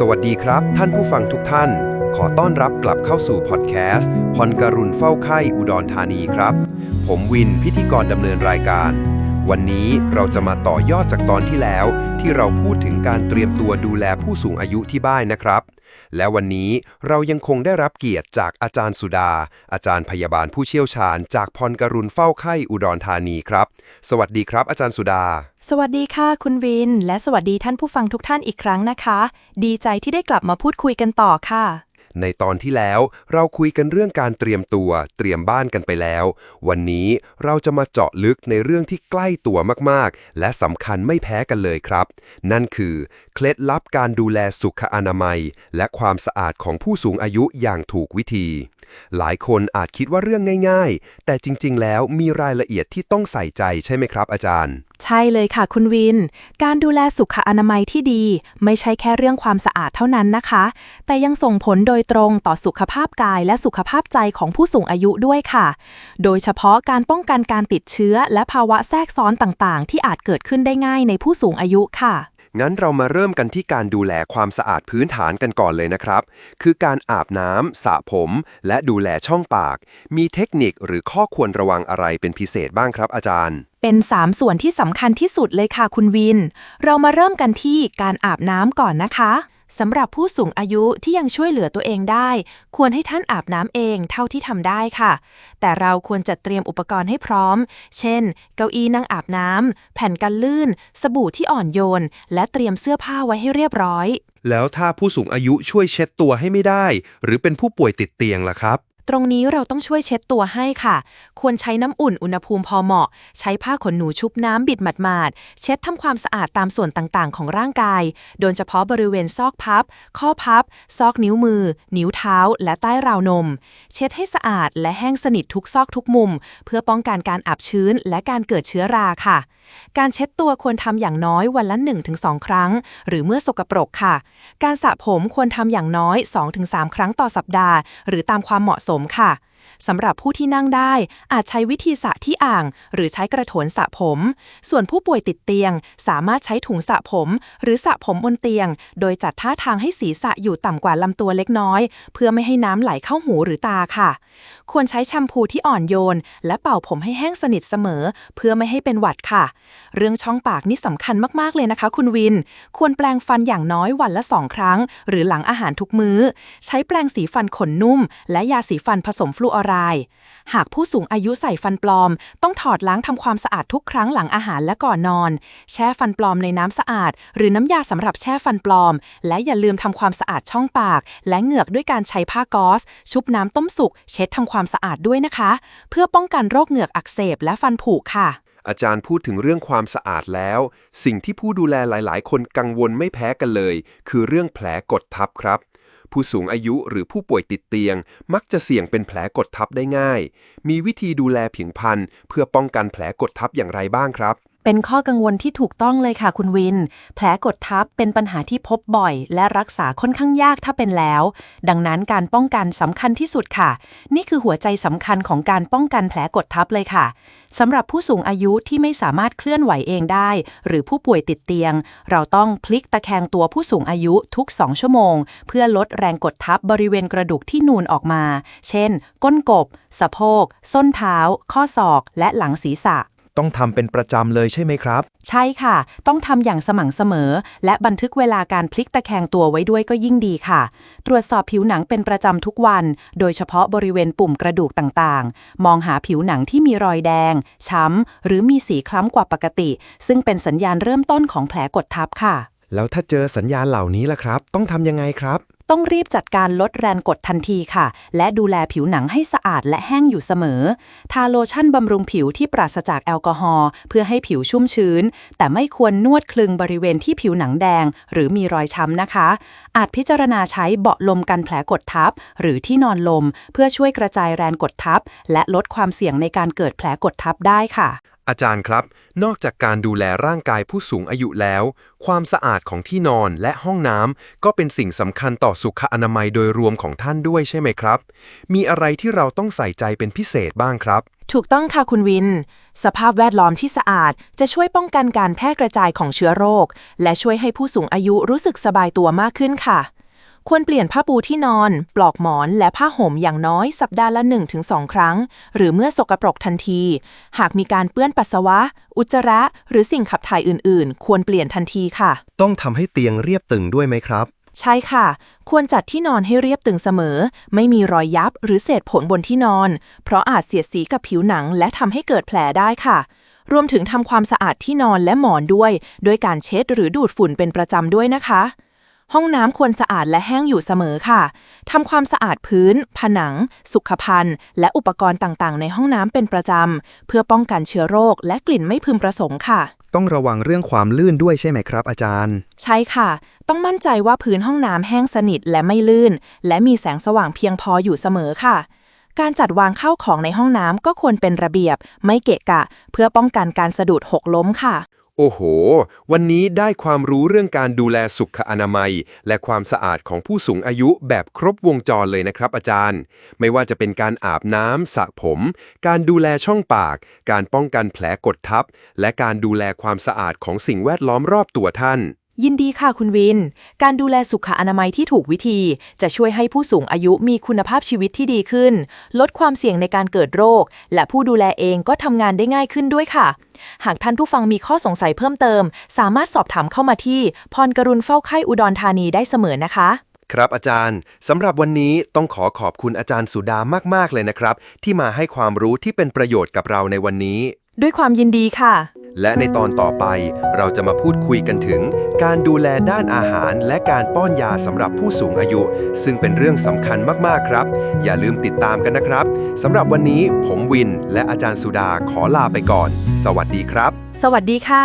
สวัสดีครับ ท่านผู้ฟังทุกท่าน ขอต้อนรับกลับเข้าสู่พอดแคสต์พรการุณเฝ้าไข้อุดรธานีครับ ผมวินพิธีกรดำเนินรายการ วันนี้เราจะมาต่อยอดจากตอนที่แล้ว ที่เราพูดถึงการเตรียมตัวดูแลผู้สูงอายุที่บ้านนะครับ และวันนี้เรายังคงได้รับเกียรติจากอาจารย์สุดา อาจารย์พยาบาลผู้เชี่ยวชาญ จากพรการุณเฝ้าไข้อุดรธานีครับ สวัสดีครับ อาจารย์สุดา สวัสดีค่ะ คุณวิน และสวัสดีท่านผู้ฟังทุกท่านอีกครั้งนะคะ ดีใจที่ได้กลับมาพูดคุยกันต่อค่ะ ในตอนที่แล้วเราคุยกันเรื่องการเตรียมตัว เตรียมบ้านกันไปแล้ว วันนี้เราจะมาเจาะลึกในเรื่องที่ใกล้ตัวมากๆ และสำคัญไม่แพ้กันเลยครับ นั่นคือ เคล็ดลับการดูแลสุขอนามัย และความสะอาดของผู้สูงอายุอย่างถูกวิธี หลายคนอาจคิดว่าเรื่องง่าย ๆ แต่จริง ๆ แล้วมีรายละเอียดที่ต้องใส่ใจใช่ไหมครับ อาจารย์ ใช่เลยค่ะคุณวิน การดูแลสุขอนามัยที่ดี ไม่ใช่แค่เรื่องความสะอาดเท่านั้นนะคะ แต่ยังส่งผลโดยตรงต่อสุขภาพกายและสุขภาพใจของผู้สูงอายุด้วยค่ะ โดยเฉพาะการป้องกันการติดเชื้อ และภาวะแทรกซ้อนต่างๆ ที่อาจเกิดขึ้นได้ง่ายในผู้สูงอายุค่ะ งั้นเรามาเริ่มกันที่การดูแลความสะอาดพื้นฐานกันก่อนเลยนะครับ คือการอาบน้ำสระผม และดูแลช่องปาก มีเทคนิคหรือข้อควรระวังอะไรเป็นพิเศษบ้างครับอาจารย์ เป็น 3 ส่วนที่สำคัญที่สุดเลยค่ะคุณวิน เรามาเริ่มกันที่การอาบน้ำก่อนนะคะ สำหรับผู้สูงอายุที่ยังช่วยเหลือตัวเองได้ ควรให้ท่านอาบน้ำเองเท่าที่ทำได้ค่ะ แต่เราควรจัดเตรียมอุปกรณ์ให้พร้อม เช่น เก้าอี้นั่งอาบน้ำแผ่นกันลื่น สบู่ที่อ่อนโยน และเตรียมเสื้อผ้าไว้ให้เรียบร้อย แล้วถ้าผู้สูงอายุช่วยเช็ดตัวให้ไม่ได้ หรือเป็นผู้ป่วยติดเตียงล่ะครับ ตรงนี้เราต้องช่วยเช็ดตัวให้ค่ะ ควรใช้น้ำอุ่นอุณหภูมิพอเหมาะ ใช้ผ้าขนหนูชุบน้ำบิดหมาดๆ เช็ดทำความสะอาดตามส่วนต่างๆ ของร่างกาย โดยเฉพาะบริเวณซอกพับ ข้อพับ ซอกนิ้วมือ นิ้วเท้า และใต้ราวนม เช็ดให้สะอาดและแห้งสนิททุกซอกทุกมุม เพื่อป้องกันการอับชื้นและการเกิดเชื้อราค่ะ การเช็ดตัวควรทำอย่างน้อยวันละ 1-2 ครั้ง หรือเมื่อสกปรกค่ะ การสระผมควรทำอย่างน้อย 2-3 ครั้งต่อสัปดาห์ หรือตามความเหมาะสมมค่ะ สำหรับผู้ที่นั่งได้อาจใช้วิธีสระที่อ่าง หรือใช้กระโถนสระผม ส่วนผู้ป่วยติดเตียง สามารถใช้ถุงสระผม หรือสระผมบนเตียง โดยจัดท่าทางให้ศีรษะอยู่ต่ำกว่าลำตัวเล็กน้อย เพื่อไม่ให้น้ำไหลเข้าหูหรือตาค่ะ ควรใช้แชมพูที่อ่อนโยน และเป่าผมให้แห้งสนิทเสมอ เพื่อไม่ให้เป็นหวัดค่ะ เรื่องช่องปากนี่สำคัญมากๆเลยนะคะ คุณวิน ควรแปรงฟันอย่างน้อยวันละสองครั้ง หรือหลังอาหารทุกมื้อ ใช้แปรงสีฟันขนนุ่ม และยาสีฟันผสมฟลูออไรหากผู้สูงอายุใส่ฟันปลอม ต้องถอดล้างทำความสะอาดทุกครั้งหลังอาหารและก่อนนอน แช่ฟันปลอมในน้ำสะอาด หรือน้ำยาสำหรับแช่ฟันปลอม และอย่าลืมทำความสะอาดช่องปาก และเหงือกด้วยการใช้ผ้ากอซชุบน้ำต้มสุก เช็ดทำความสะอาดด้วยนะคะ เพื่อป้องกันโรคเหงือกอักเสบและฟันผุค่ะอาจารย์พูดถึงเรื่องความสะอาดแล้ว สิ่งที่ผู้ดูแลหลาย ๆ คนกังวลไม่แพ้กันเลย คือเรื่องแผลกดทับครับ ผู้สูงอายุหรือผู้ป่วยติดเตียง มักจะเสี่ยงเป็นแผลกดทับได้ง่าย มีวิธีดูแลผิงพันเพื่อป้องกันแผลกดทับอย่างไรบ้างครับ เป็นข้อกังวลที่ถูกต้องเลยค่ะคุณวิน แผลกดทับเป็นปัญหาที่พบบ่อย และรักษาค่อนข้างยากถ้าเป็นแล้ว ดังนั้นการป้องกันสำคัญที่สุดค่ะ นี่คือหัวใจสำคัญของการป้องกันแผลกดทับเลยค่ะสำหรับผู้สูงอายุที่ไม่สามารถเคลื่อนไหวเองได้ หรือผู้ป่วยติดเตียง เราต้องพลิกตะแคงตัวผู้สูงอายุทุก 2 ชั่วโมง เพื่อลดแรงกดทับบริเวณกระดูกที่นูนออกมา เช่น ก้นกบ สะโพก ส้นเท้า ข้อศอก และหลังศีรษะ ต้องทำเป็นประจำเลยใช่ไหมครับ ใช่ค่ะ ต้องทำอย่างสม่ำเสมอ และบันทึกเวลาการพลิกตะแคงตัวไว้ด้วยก็ยิ่งดีค่ะ ตรวจสอบผิวหนังเป็นประจำทุกวัน โดยเฉพาะบริเวณปุ่มกระดูกต่างๆ มองหาผิวหนังที่มีรอยแดง ช้ำ หรือมีสีคล้ำกว่าปกติ ซึ่งเป็นสัญญาณเริ่มต้นของแผลกดทับค่ะ แล้วถ้าเจอสัญญาณเหล่านี้ล่ะครับ ต้องทำยังไงครับ ต้องรีบจัดการลดแรงกดทันทีค่ะ และดูแลผิวหนังให้สะอาดและแห้งอยู่เสมอ ทาโลชั่นบำรุงผิวที่ปราศจากแอลกอฮอล์เพื่อให้ผิวชุ่มชื้น แต่ไม่ควรนวดคลึงบริเวณที่ผิวหนังแดง หรือมีรอยช้ำนะคะ อาจพิจารณาใช้เบาะลมกันแผลกดทับ หรือที่นอนลม เพื่อช่วยกระจายแรงกดทับ และลดความเสี่ยงในการเกิดแผลกดทับได้ค่ะ อาจารย์ครับ นอกจากการดูแลร่างกายผู้สูงอายุแล้ว ความสะอาดของที่นอนและห้องน้ำก็เป็นสิ่งสำคัญต่อสุขอนามัยโดยรวมของท่านด้วยใช่ไหมครับ มีอะไรที่เราต้องใส่ใจเป็นพิเศษบ้างครับ ถูกต้องค่ะคุณวิน สภาพแวดล้อมที่สะอาดจะช่วยป้องกันการแพร่กระจายของเชื้อโรค และช่วยให้ผู้สูงอายุรู้สึกสบายตัวมากขึ้นค่ะ ควรเปลี่ยนผ้าปูที่นอน ปลอกหมอนและผ้าห่มอย่างน้อยสัปดาห์ละ 1-2 ครั้ง หรือเมื่อสกปรกทันที หากมีการเปื้อนปัสสาวะ อุจจาระ หรือสิ่งขับถ่ายอื่น ๆ ควรเปลี่ยนทันทีค่ะ ต้องทำให้เตียงเรียบตึงด้วยไหมครับ ใช่ค่ะ ควรจัดที่นอนให้เรียบตึงเสมอ ไม่มีรอยยับหรือเศษผลบนที่นอน เพราะอาจเสียดสีกับผิวหนังและทำให้เกิดแผลได้ค่ะรวมถึงทำความสะอาดที่นอนและหมอนด้วย ด้วยการเช็ดหรือดูดฝุ่นเป็นประจำด้วยนะคะ ห้องน้ำควรสะอาดและแห้งอยู่เสมอค่ะ ทำความสะอาดพื้น ผนัง สุขภัณฑ์ และอุปกรณ์ต่างๆ ในห้องน้ำเป็นประจำ เพื่อป้องกันเชื้อโรค และกลิ่นไม่พึงประสงค์ค่ะ ต้องระวังเรื่องความลื่นด้วยใช่ไหมครับ อาจารย์ ใช่ค่ะ ต้องมั่นใจว่าพื้นห้องน้ำแห้งสนิทและไม่ลื่น และมีแสงสว่างเพียงพออยู่เสมอค่ะ การจัดวางข้าวของในห้องน้ำก็ควรเป็นระเบียบ ไม่เกะกะ เพื่อป้องกันการสะดุดหกล้มค่ะ โอ้โห วันนี้ได้ความรู้เรื่องการดูแลสุขอนามัย และความสะอาดของผู้สูงอายุแบบครบวงจรเลยนะครับอาจารย์ ไม่ว่าจะเป็นการอาบน้ำสระผม การดูแลช่องปาก การป้องกันแผลกดทับ และการดูแลความสะอาดของสิ่งแวดล้อมรอบตัวท่าน ยินดีค่ะคุณวิน การดูแลสุขอนามัยที่ถูกวิธี จะช่วยให้ผู้สูงอายุมีคุณภาพชีวิตที่ดีขึ้น ลดความเสี่ยงในการเกิดโรค และผู้ดูแลเองก็ทำงานได้ง่ายขึ้นด้วยค่ะ หากท่านผู้ฟังมีข้อสงสัยเพิ่มเติม สามารถสอบถามเข้ามาที่ พรกรุณเฝ้าไข้อุดรธานีได้เสมอนะคะ ครับอาจารย์สำหรับวันนี้ต้องขอขอบคุณอาจารย์สุดามากๆเลยนะครับ ที่มาให้ความรู้ที่เป็นประโยชน์กับเราในวันนี้ ด้วยความยินดีค่ะ และในตอนต่อไปเราจะมาพูดคุยกันถึง การดูแลด้านอาหารและการป้อนยาสำหรับผู้สูงอายุ ซึ่งเป็นเรื่องสำคัญมากๆครับ อย่าลืมติดตามกันนะครับสำหรับวันนี้ผมวินและอาจารย์สุดาขอลาไปก่อน สวัสดีครับ สวัสดีค่ะ